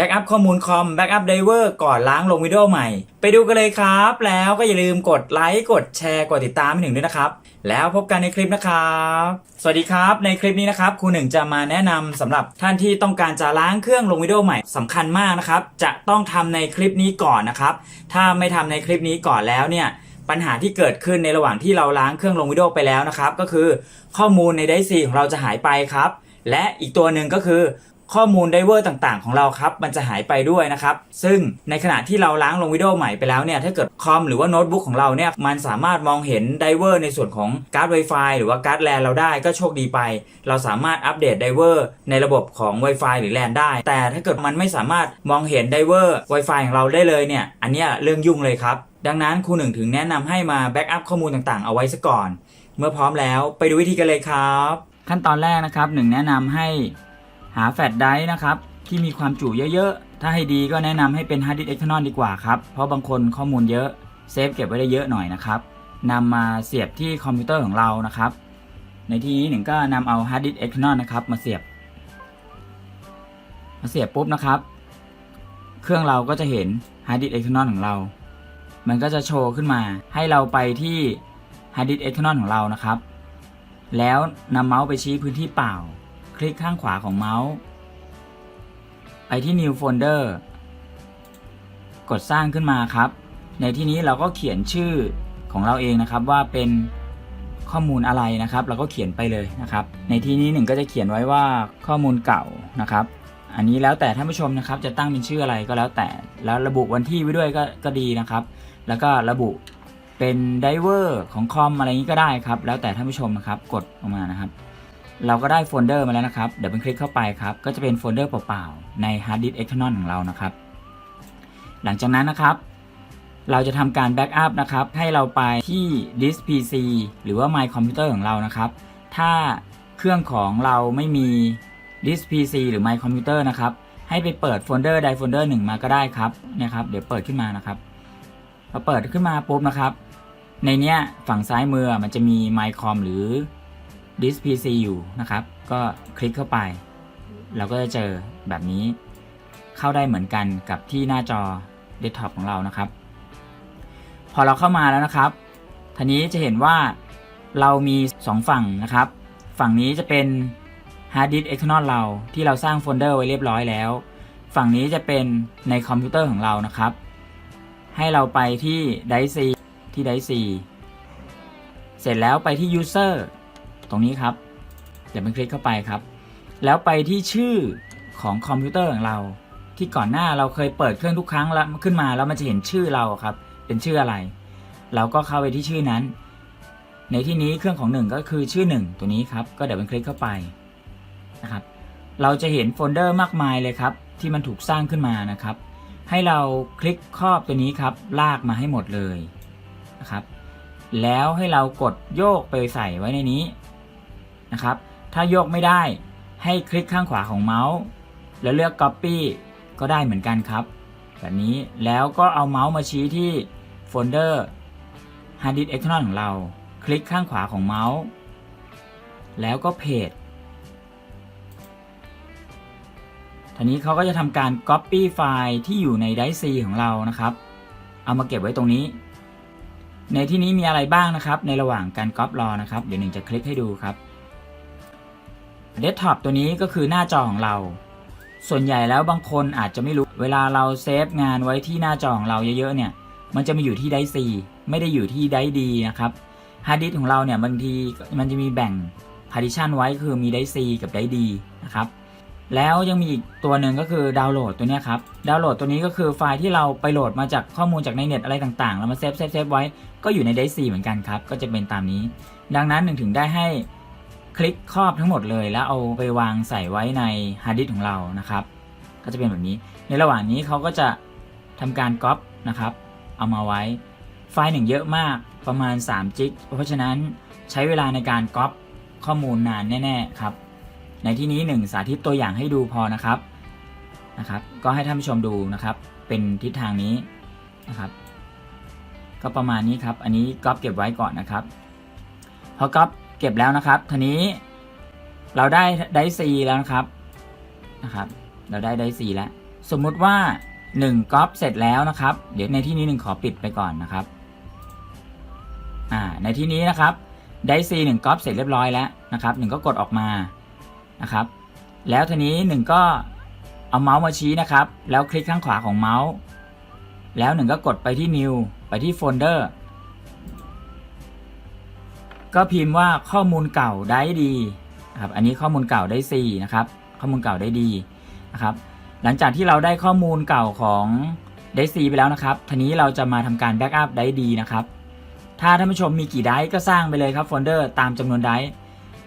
แบ็กอัพข้อมูลคอมแบ็กอัพไดเวอร์ก่อนล้างลงวิดีโอใหม่ ไปดูกันเลยครับ แล้วก็อย่าลืมกดไลค์กดแชร์กดติดตามให้หนึ่งด้วยนะครับ แล้วพบกันในคลิปนะครับ สวัสดีครับในคลิปนี้นะครับครูหนึ่งจะมาแนะนำสำหรับท่านที่ต้องการจะล้างเครื่องลงวิดีโอใหม่สำคัญมากนะครับ จะต้องทำในคลิปนี้ก่อนนะครับ ถ้าไม่ทำในคลิปนี้ก่อนแล้วเนี่ยปัญหาที่เกิดขึ้นในระหว่างที่เราล้างเครื่องลงวิดีโอไปแล้วนะครับ ก็คือข้อมูลในไดซีของเราจะหายไปครับและอีกตัวหนึ่งก็คือ ข้อมูลไดเวอร์ต่างๆ ของเราครับ มันจะหายไปด้วยนะครับ ซึ่งในขณะที่เราล้างลงวิดีโอใหม่ไปแล้วเนี่ย ถ้าเกิดคอมหรือว่าโน้ตบุ๊กของเราเนี่ย มันสามารถมองเห็นไดเวอร์ในส่วนของการ์ด Wi-Fi หรือว่าการ์ดแลนเราได้ก็โชคดีไป เราสามารถอัปเดตไดเวอร์ในระบบของ Wi-Fi หรือแลนได้ แต่ถ้าเกิดมันไม่สามารถมองเห็นไดเวอร์ Wi-Fi ของเราได้เลยเนี่ย อันนี้เรื่องยุ่งเลยครับ ดังนั้นครูหนึ่งถึงแนะนำให้มาแบ็กอัพข้อมูลต่างๆ เอาไว้ซะก่อน เมื่อพร้อมแล้วไปดูวิธีกันเลยครับ ขั้นตอนแรกนะครับหนึ่งแนะนำให้ หาแฟลชไดร์นะครับที่มีความจุเยอะๆ ถ้าให้ดีก็แนะนำให้เป็นฮาร์ดดิสก์เอ็กซ์นอดีกว่าครับ เพราะบางคนข้อมูลเยอะเซฟเก็บไว้ได้เยอะหน่อยนะครับนำมาเสียบที่คอมพิวเตอร์ของเรานะครับ ในที่นี้หนึ่งก็นำเอาฮาร์ดดิสก์เอ็กซ์นอนะครับมาเสียบ มาเสียบปุ๊บนะครับ เครื่องเราก็จะเห็นฮาร์ดดิสก์เอ็กซ์นอของเรา มันก็จะโชว์ขึ้นมาให้เราไปที่ฮาร์ดดิสก์เอ็กซ์นอของเรานะครับ แล้วนำเมาส์ไปชี้พื้นที่เปล่า คลิกข้างขวาของเมาส์ไปที่ New Folder กดสร้างขึ้นมาครับ ในที่นี้เราก็เขียนชื่อของเราเองนะครับว่าเป็นข้อมูลอะไรนะครับ เราก็เขียนไปเลยนะครับ ในที่นี้หนึ่งก็จะเขียนไว้ว่าข้อมูลเก่านะครับ อันนี้แล้วแต่ท่านผู้ชมนะครับ จะตั้งเป็นชื่ออะไรก็แล้วแต่แล้วระบุวันที่ไว้ด้วยก็ก็ดีนะครับ แล้วก็ระบุเป็นไดเวอร์ของคอมอะไรนี้ก็ได้ครับ แล้วแต่ท่านผู้ชมนะครับ กดออกมานะครับ เราก็ได้โฟลเดอร์มาแล้วนะครับ เดี๋ยวเป็นคลิกเข้าไปครับ ก็จะเป็นโฟลเดอร์เปล่าๆ ใน Hard Disk External ของเรานะครับ หลังจากนั้นนะครับ เราจะทำการแบ็กอัพนะครับ ให้เราไปที่ Disk PC หรือว่า My Computer ของเรานะครับ ถ้าเครื่องของเราไม่มี Disk PC หรือ My Computer นะครับ ให้ไปเปิดโฟลเดอร์ใดโฟลเดอร์หนึ่งมาก็ได้ครับนี่ยครับ เดี๋ยวเปิดขึ้นมานะครับพอเปิดขึ้นมาปุ๊บนะครับ ในเนี้ยฝั่งซ้ายมือมันจะมี MyCom หรือ Disk PC อยู่นะครับ ก็คลิกเข้าไป เราก็จะเจอแบบนี้ เข้าได้เหมือนกันกับที่หน้าจอเดสก์ท็อปของเรานะครับ พอเราเข้ามาแล้วนะครับทีนี้จะเห็นว่าเรามี 2 ฝั่งนะครับ ฝั่งนี้จะเป็น Hard Disk External เราที่เราสร้างโฟลเดอร์ไว้เรียบร้อยแล้ว ฝั่งนี้จะเป็นในคอมพิวเตอร์ของเรานะครับ ให้เราไปที่ Drive C ที่ Drive C เสร็จแล้วไปที่ User ตรงนี้ครับ เดี๋ยวมันคลิกเข้าไปครับ แล้วไปที่ชื่อของคอมพิวเตอร์ของเรา ที่ก่อนหน้าเราเคยเปิดเครื่องทุกครั้งแล้วขึ้นมาแล้วมันจะเห็นชื่อเราครับ เป็นชื่ออะไร เราก็เข้าไปที่ชื่อนั้น ในที่นี้เครื่องของหนึ่งก็คือชื่อหนึ่งตัวนี้ครับ ก็เดี๋ยวมันคลิกเข้าไปนะครับ เราจะเห็นโฟลเดอร์มากมายเลยครับ ที่มันถูกสร้างขึ้นมานะครับ ให้เราคลิกครอบตัวนี้ครับ ลากมาให้หมดเลยนะครับแล้วให้เรากดโยกไปใส่ไว้ในนี้ นะครับ ถ้าโยกไม่ได้ให้คลิกข้างขวาของเมาส์ แล้วเลือก Copy ก็ได้เหมือนกันครับ แบบนี้แล้วก็เอาเมาส์มาชี้ที่โฟลเดอร์ Hard Disk External ของเรา คลิกข้างขวาของเมาส์ แล้วก็เพจทีนี้เขาก็จะทำการ Copy ไฟล์ที่อยู่ใน Drive C ของเรานะครับ เอามาเก็บไว้ตรงนี้ ในที่นี้มีอะไรบ้างนะครับ ในระหว่างการก๊อปรอนะครับ เดี๋ยวหนึ่งจะคลิกให้ดูครับ เดสก์ท็อปตัวนี้ก็คือหน้าจอของเรา ส่วนใหญ่แล้วบางคนอาจจะไม่รู้ เวลาเราเซฟงานไว้ที่หน้าจอของเราเยอะๆเนี่ย มันจะมาอยู่ที่ไดซีไม่ได้อยู่ที่ไดดีนะครับฮาร์ดดิสของเราเนี่ยบางทีมันจะมีแบ่งพาร์ติชันไว้คือมีไดซีกับไดดีนะครับ แล้วยังมีอีกตัวหนึ่งก็คือดาวน์โหลดตัวนี้ครับ ดาวน์โหลดตัวนี้ก็คือไฟล์ที่เราไปโหลดมาจากข้อมูลจากในเน็ตอะไรต่างๆ แล้วมาเซฟเซฟเซฟไว้ ก็อยู่ในไดซีเหมือนกันครับ ก็จะเป็นตามนี้ ดังนั้นหนึ่งถึงได้ให้ คลิกครอบทั้งหมดเลย แล้วเอาไปวางใส่ไว้ในฮาร์ดดิสของเรานะครับ ก็จะเป็นแบบนี้ ในระหว่างนี้เขาก็จะทำการก๊อปนะครับ เอามาไว้ ไฟล์หนึ่งเยอะมากประมาณ3จิกเพราะฉะนั้นใช้เวลาในการก๊อปข้อมูลนานแน่ ๆ ครับ ในที่นี้หนึ่งสาธิตตัวอย่างให้ดูพอนะครับนะครับ ก็ให้ท่านผู้ชมดูนะครับ เป็นทิศทางนี้นะครับ ก็ประมาณนี้ครับ อันนี้ก๊อปเก็บไว้ก่อนนะครับ พอก๊อป เก็บแล้วนะครับทีนี้เราได้ได้ซีแล้วนะครับนะครับ เราได้ได้ซีแล้ว สมมุติว่า1ก๊อปเสร็จแล้วนะครับ เดี๋ยวในที่นี้1ขอปิดไปก่อนนะครับอ่าในที่นี้นะครับได้ C 1ก๊อปเสร็จเรียบร้อยแล้วนะครับ1ก็กดออกมานะครับ แล้วทีนี้1ก็เอาเมาส์มาชี้นะครับ แล้วคลิกข้างขวาของเมาส์ แล้ว1ก็กดไปที่ New ไปที่โฟลเดอร์ ก็พิมพ์ว่าข้อมูลเก่าได้ดีครับอันนี้ข้อมูลเก่าได้ C นะครับ ข้อมูลเก่าได้ดีนะครับ หลังจากที่เราได้ข้อมูลเก่าของได้ C ไปแล้วนะครับ ทีนี้เราจะมาทำการแบ็กอัพได้ดีนะครับ ถ้าท่านผู้ชมมีกี่ไดร์ก็สร้างไปเลยครับโฟลเดอร์ตามจำนวนไดร์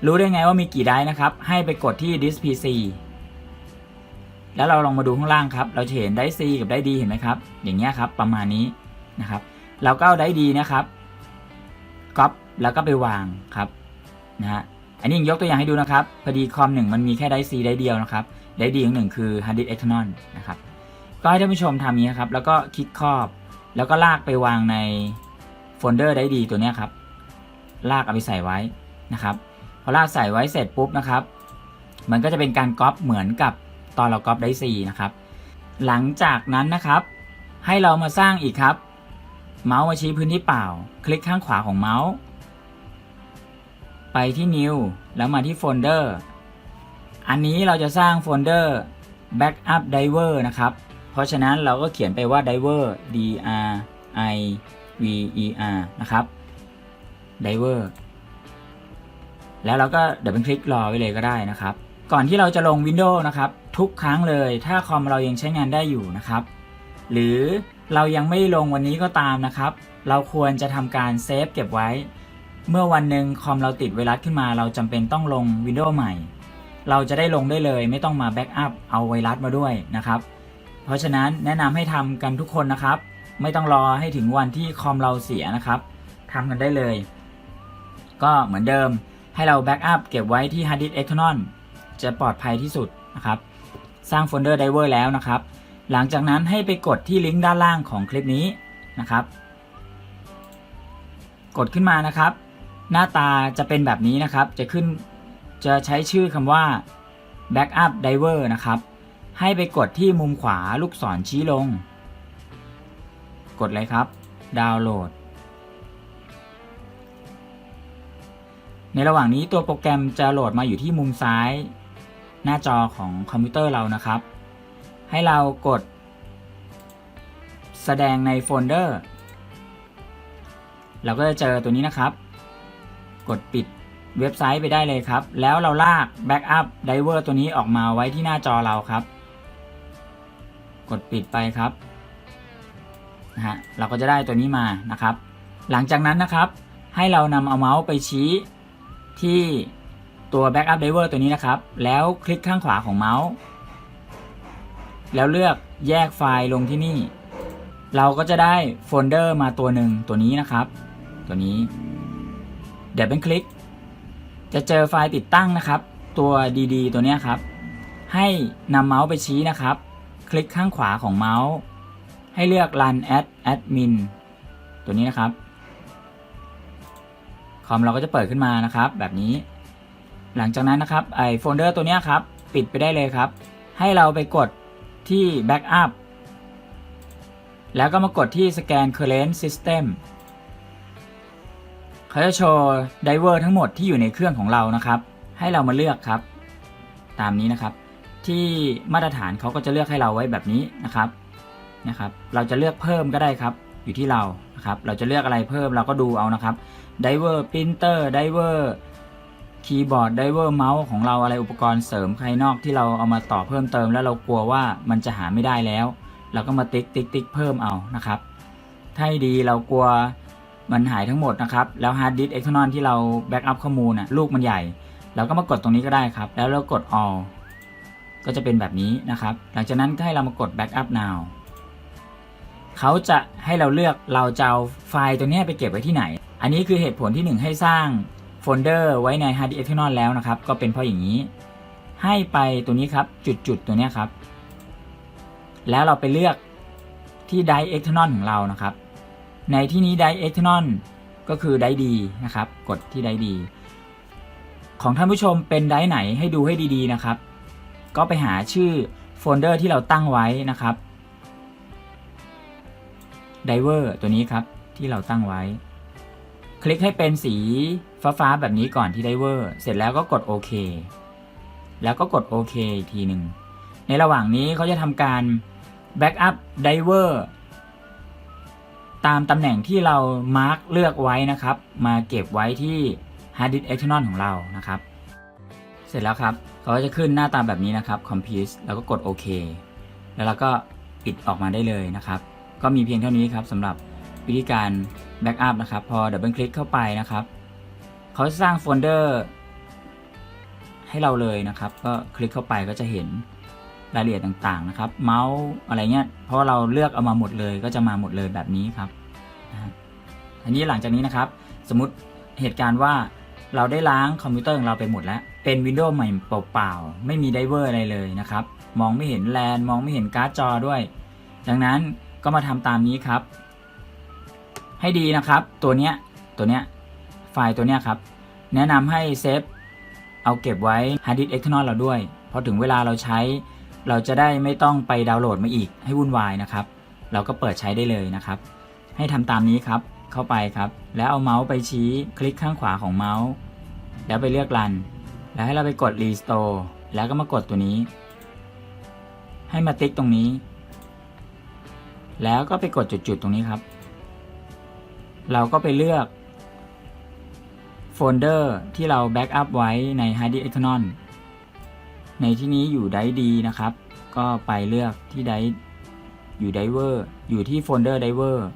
รู้ได้ไงว่ามีกี่ไดร์นะครับ ให้ไปกดที่ disk pc แล้วเราลองมาดูข้างล่างครับ เราจะเห็นไดร์ C กับไดร์ D เห็นไหมครับ อย่างเงี้ยครับ ประมาณนี้นะครับ เราก็เอาไดร์ D นะครับ ก๊อปแล้วก็ไปวางครับนะฮะอันนี้ยกตัวอย่างให้ดูนะครับพอดีคอมหนึ่งมันมีแค่ไดร์ C ไดเดียวนะครับไดร์ D ของหนึ่งคือ hard disk external นะครับก็ให้ท่านผู้ชมทำอย่านี้ครับแล้วก็คลิกครอบ แล้วก็ลากไปวางในโฟลเดอร์ได้ดีตัวนี้ครับลากเอาไปใส่ไว้นะครับพอลากใส่ไว้เสร็จปุ๊บนะครับ มันก็จะเป็นการก๊อปเหมือนกับตอนเราก๊อปได้ซีนะครับหลังจากนั้นนะครับ ให้เรามาสร้างอีกครับ เมาส์มาชี้พื้นที่เปล่า คลิกข้างขวาของเมาส์ ไปที่ New แล้วมาที่โฟลเดอร์ อันนี้เราจะสร้างโฟลเดอร์ Backup Driver นะครับ เพราะฉะนั้นเราก็เขียนไปว่า Driver D R I V E R นะครับ Driver แล้วเราก็เดี๋ยวเป็นคลิกรอไว้เลยก็ได้นะครับ ก่อนที่เราจะลง Windows นะครับ ทุกครั้งเลยถ้าคอมเรายังใช้งานได้อยู่นะครับ หรือ เรายังไม่ลงวันนี้ก็ตามนะครับ เราควรจะทำการเซฟเก็บไว้ เมื่อวันหนึ่งคอมเราติดไวรัสขึ้นมา เราจำเป็นต้องลง Windows ใหม่ เราจะได้ลงได้เลย ไม่ต้องมาแบ็กอัพเอาไวรัสมาด้วยนะครับ เพราะฉะนั้นแนะนำให้ทำกันทุกคนนะครับ ไม่ต้องรอให้ถึงวันที่คอมเราเสียนะครับทำกันได้เลย ก็เหมือนเดิมให้เราแบ็กอัพเก็บไว้ที่ hard disk external จะปลอดภัยที่สุดนะครับ สร้างโฟลเดอร์ driver แล้วนะครับ หลังจากนั้นให้ไปกดที่ลิงก์ด้านล่างของคลิปนี้นะครับ กดขึ้นมานะครับ หน้าตาจะเป็นแบบนี้นะครับ จะขึ้นจะใช้ชื่อคำว่า backup driver นะครับ ให้ไปกดที่มุมขวาลูกศรชี้ลง กดเลยครับ ดาวน์โหลด ในระหว่างนี้ตัวโปรแกรมจะโหลดมาอยู่ที่มุมซ้าย หน้าจอของคอมพิวเตอร์เรานะครับ ให้เรากด แสดงในโฟลเดอร์ เราก็จะเจอตัวนี้นะครับ กดปิดเว็บไซต์ไปได้เลยครับ แล้วเราลาก Backup Driver ตัวนี้ออกมาไว้ที่หน้าจอเราครับ กดปิดไปครับนะฮะเราก็จะได้ตัวนี้มานะครับ หลังจากนั้นนะครับ ให้เรานำเอาเมาส์ไปชี้ที่ตัว Backup Driver ตัวนี้นะครับ แล้วคลิกข้างขวาของเมาส์ แล้วเลือกแยกไฟล์ลงที่นี่ เราก็จะได้โฟลเดอร์มาตัวหนึ่งตัวนี้นะครับ ตัวนี้เดี๋ยวเป็นคลิก จะเจอไฟล์ติดตั้งนะครับ ตัว DD ตัวนี้ครับ ให้นำเมาส์ไปชี้นะครับ คลิกข้างขวาของเมาส์ ให้เลือก run as admin ตัวนี้นะครับคอมเราก็จะเปิดขึ้นมานะครับ แบบนี้ หลังจากนั้นนะครับไอโฟลเดอร์ตัวนี้ครับ ปิดไปได้เลยครับ ให้เราไปกด ที่ backup แล้วก็มากดที่ scan current system เขาจะโชว์ไดเวอร์ทั้งหมดที่อยู่ในเครื่องของเรานะครับ ให้เรามาเลือกครับ ตามนี้นะครับ ที่มาตรฐานเขาก็จะเลือกให้เราไว้แบบนี้นะครับนะครับ เราจะเลือกเพิ่มก็ได้ครับ อยู่ที่เรานะครับ เราจะเลือกอะไรเพิ่มเราก็ดูเอานะครับไดเวอร์ปรินเตอร์ไดเวอร์ คีย์บอร์ดไดเวอร์เมาส์ของเราอะไรอุปกรณ์เสริมภายนอกที่เราเอามาต่อเพิ่มเติม แล้วเรากลัวว่ามันจะหาไม่ได้แล้ว เราก็มาติ๊กติ๊กติ๊กเพิ่มเอานะครับ ถ้าดีเรากลัวมันหายทั้งหมดนะครับ แล้วฮาร์ดดิสก์เอ็กซ์นอนที่เราแบ็กอัพข้อมูลน่ะลูกมันใหญ่ เราก็มากดตรงนี้ก็ได้ครับ แล้วเรากด all ก็จะเป็นแบบนี้นะครับ หลังจากนั้นก็ให้เรามากด backup now เขาจะให้เราเลือกเราจะเอาไฟล์ตัวนี้ไปเก็บไว้ที่ไหน อันนี้คือเหตุผลที่หนึ่งให้สร้าง โฟลเดอร์ไว้ใน hard disk external แล้วนะครับ ก็เป็นเพราะอย่างนี้ ให้ไปตัวนี้ครับ จุดๆ ตัวนี้ครับ แล้วเราไปเลือกที่ drive external ของเรานะครับ ในที่นี้ drive external ก็คือ drive D นะครับ กดที่ drive D ของท่านผู้ชมเป็น drive ไหนให้ดูให้ดีๆนะครับ ก็ไปหาชื่อโฟลเดอร์ที่เราตั้งไว้นะครับไดเวอร์ตัวนี้ครับที่เราตั้งไว้ คลิกให้เป็นสีฟ้าๆแบบนี้ก่อนที่ไดเวอร์ เสร็จแล้วก็กดโอเค แล้วก็กดโอเคอีกทีหนึ่ง ในระหว่างนี้เขาจะทำการแบ็กอัพไดเวอร์ตามตำแหน่งที่เรามาร์กเลือกไว้นะครับ มาเก็บไว้ที่ hard disk external ของเรานะครับ เสร็จแล้วครับเขาจะขึ้นหน้าตาแบบนี้นะครับ compute แล้วก็กดโอเคแล้วเราก็ปิดออกมาได้เลยนะครับ ก็มีเพียงเท่านี้ครับสำหรับ วิธีการแบ็กอัพนะครับ พอดับเบิลคลิกเข้าไปนะครับเขาจะสร้างโฟลเดอร์ให้เราเลยนะครับ ก็คลิกเข้าไปก็จะเห็นรายละเอียดต่างๆนะครับ เมาส์อะไรเงี้ยเพราะเราเลือกเอามาหมดเลยก็จะมาหมดเลยแบบนี้ครับอันนี้หลังจากนี้นะครับ สมมติเหตุการณ์ว่าเราได้ล้างคอมพิวเตอร์ของเราไปหมดแล้ว เป็นวินโดว์ใหม่เปล่าๆ ไม่มีไดเวอร์อะไรเลยนะครับ มองไม่เห็นแลนมองไม่เห็นการ์ดจอด้วย ดังนั้นก็มาทำตามนี้ครับ ให้ดีนะครับ ตัวเนี้ยตัวเนี้ยไฟล์ตัวเนี้ยครับ แนะนำให้เซฟเอาเก็บไว้ hard disk external เราด้วยพอถึงเวลาเราใช้ เราจะได้ไม่ต้องไปดาวน์โหลดมาอีกให้วุ่นวายนะครับ เราก็เปิดใช้ได้เลยนะครับ ให้ทำตามนี้ครับเข้าไปครับ แล้วเอาเมาส์ไปชี้คลิกข้างขวาของเมาส์ แล้วไปเลือกรัน แล้วให้เราไปกด restore แล้วก็มากดตัวนี้ ให้มาติ๊กตรงนี้ แล้วก็ไปกดจุดๆตรงนี้ครับ เราก็ไปเลือกโฟลเดอร์ที่เราแบ็กอัพไว้ใน hard disk external ในที่นี้อยู่ไดดีนะครับ ก็ไปเลือกที่ไดอยู่ไดเวอร์อยู่ที่โฟลเดอร์ไดเวอร์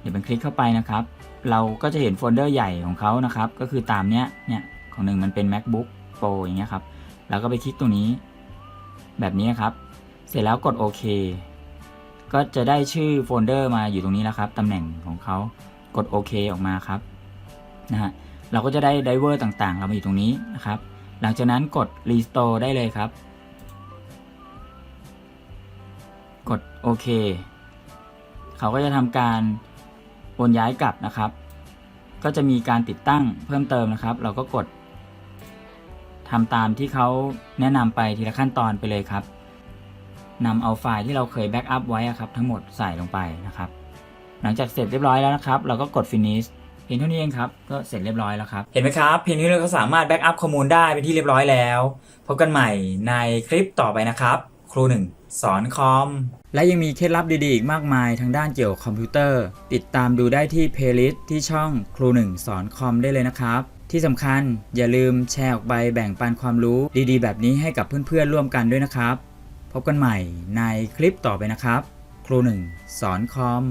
เดี๋ยวมันคลิกเข้าไปนะครับ เราก็จะเห็นโฟลเดอร์ใหญ่ของเขานะครับ ก็คือตามเนี้ยเนี่ยของหนึ่งมันเป็น macbook pro อย่างเงี้ยครับเราก็ไปคลิกตรงนี้ แบบนี้ครับ เสร็จแล้วกดโอเค ก็จะได้ชื่อโฟลเดอร์มาอยู่ตรงนี้แล้วครับตำแหน่งของเขากดโอเคออกมาครับนะฮะเราก็จะได้ไดเวอร์ต่างๆ เรามาอยู่ตรงนี้นะครับ หลังจากนั้นกด Restore ได้เลยครับ กดโอเคเขาก็จะทำการโอนย้ายกลับนะครับ ก็จะมีการติดตั้งเพิ่มเติมนะครับ เราก็กดทำตามที่เขาแนะนำไปทีละขั้นตอนไปเลยครับ นำเอาไฟล์ที่เราเคยแบ็กอัพไว้ครับทั้งหมดใส่ลงไปนะครับ หลังจากเสร็จเรียบร้อยแล้วนะครับ เราก็กด finish เพียงเท่านี้เองครับ ก็เสร็จเรียบร้อยแล้วครับ เห็นไหมครับ เพียงนี้เราก็สามารถแบ็กอัพข้อมูลได้เป็นที่เรียบร้อยแล้ว พบกันใหม่ในคลิปต่อไปนะครับ ครูหนึ่งสอนคอม และยังมีเคล็ดลับดีๆ อีกมากมายทางด้านเกี่ยวกับคอมพิวเตอร์ ติดตามดูได้ที่เพลย์ลิสต์ที่ช่องครูหนึ่งสอนคอมได้เลยนะครับ ที่สำคัญอย่าลืมแชร์ออกไปแบ่งปันความรู้ดีๆ แบบนี้ให้กับเพื่อนๆร่วมกันด้วยนะครับ พบกันใหม่ในคลิปต่อไปนะครับ ครูหนึ่งสอนคอม